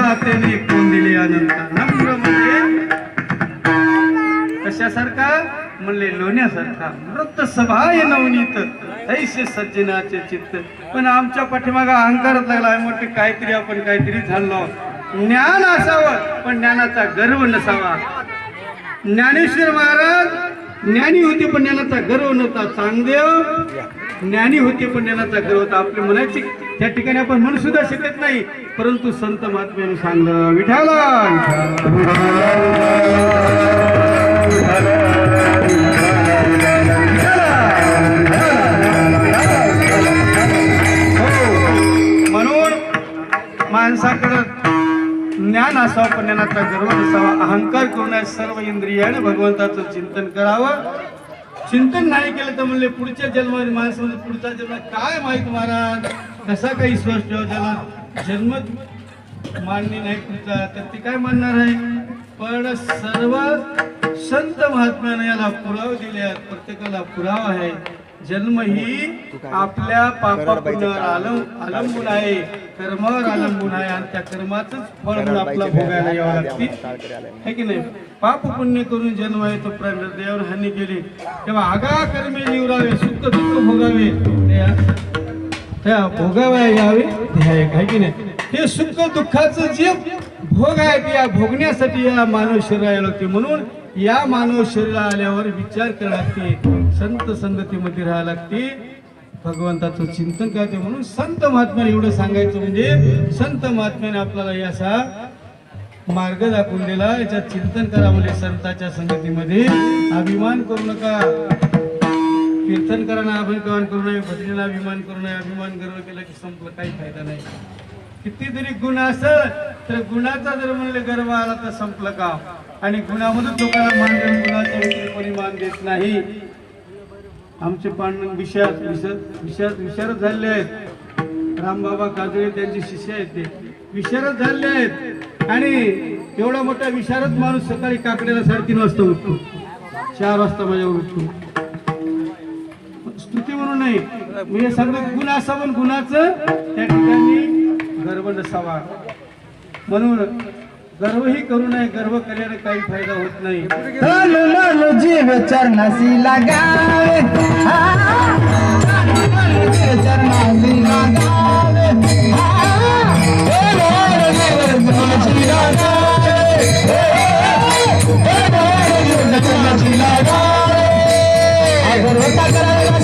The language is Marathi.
करून दिले अनंत. नम्र म्हणजे कशासारखा? म्हणले लोण्यासारखा. मृत सभाय नवनीत. ऐसे सज्जनाचे चित्त. पण आमच्या पाठीमागा अहंकारच लागला आहे मोठे काहीतरी आपण काहीतरी झालो. ज्ञान असावं पण ज्ञानाचा गर्व नसावा. ज्ञानेश्वर महाराज ज्ञानी होते पण ज्ञानाचा गर्व नव्हता. चांगदेव ज्ञानी होते पण ज्ञानाचा गर्व होता. आपली म्हणायची त्या ठिकाणी आपण म्हणू सुद्धा शकत नाही परंतु संत महात्म्याने सांगलं विठाला हो, म्हणून माणसाकडं ज्ञान असावं पण ज्ञानाचा गर्व नसावा अहंकार करू सर्व इंद्रियाने भगवंताचं चिंतन करावं. चिंतन नाही केलं तर म्हणले पुढच्या जन्माने माणसामध्ये पुढचा जन्म काय माहीत महाराज? कसा काही स्वस्थ त्याला? जन्म मान्य नाही पुढचा तर ते काय मानणार आहे? पण सर्व संत महात्म्याने याला पुरावे दिले आहेत प्रत्येकाला पुरावा आहे. जन्म ही आपल्या पापा पुण्यावर अवलंब अवलंबून आहे. कर्मावर अवलंबून आहे आणि त्या कर्माचंच फळ म्हणून आपला भोगायला यावं लागते. है की नाही? पाप पुण्य करून जन्म आहे तो देवावर हानी केली. तेव्हा आगा कर्मे निवरावे सुख दुःख भोगावे. त्या- त्या भोगाव्या यावे काय की नाही? हे सुख दुःखाचं जे भोग आहे ते या भोगण्यासाठी या मानव शरीराला लागते. म्हणून या मानव शरीरा आल्यावर विचार करायला लागते संत संगतीमध्ये राहायला लागते. भगवंताचं चिंतन करते म्हणून संत महात्म्याने एवढं सांगायचं म्हणजे संत महात्म्याने आपल्याला याचा मार्ग दाखवून दिला. याच्यात चिंतन करा म्हणजे संताच्या संगतीमध्ये. अभिमान करू नका. कीर्तन करायला अभिमान करू नये. भजनेला अभिमान करू नये. अभिमान गर्व केला की संपलं काही फायदा नाही. कितीतरी गुण असत तर गुणाचा जर म्हणले गर्व आला तर संपलं का? आणि गुणामध्ये लोकांना मान देऊन गुणाच्या कोणी मान देत नाही. आमचे पांडण विषयात विषयात विशारद झालेले आहेत. रामबाबा काजळे त्यांचे शिष्य आहेत ते. विशारद झालेले आहेत. आणि एवढा मोठा विशारद माणूस सकाळी काकड्याला साडेतीन वाजता उठतो. चार वाजता माझ्यावर उठतो. स्तुती म्हणून नाही मी हे सगळं गुण असावं गुणाचं त्या ठिकाणी गर्व नसावा. म्हणून गर्वही करू नये गर्व केल्याने काही फायदा होत नाही. luego charlas y la gabe.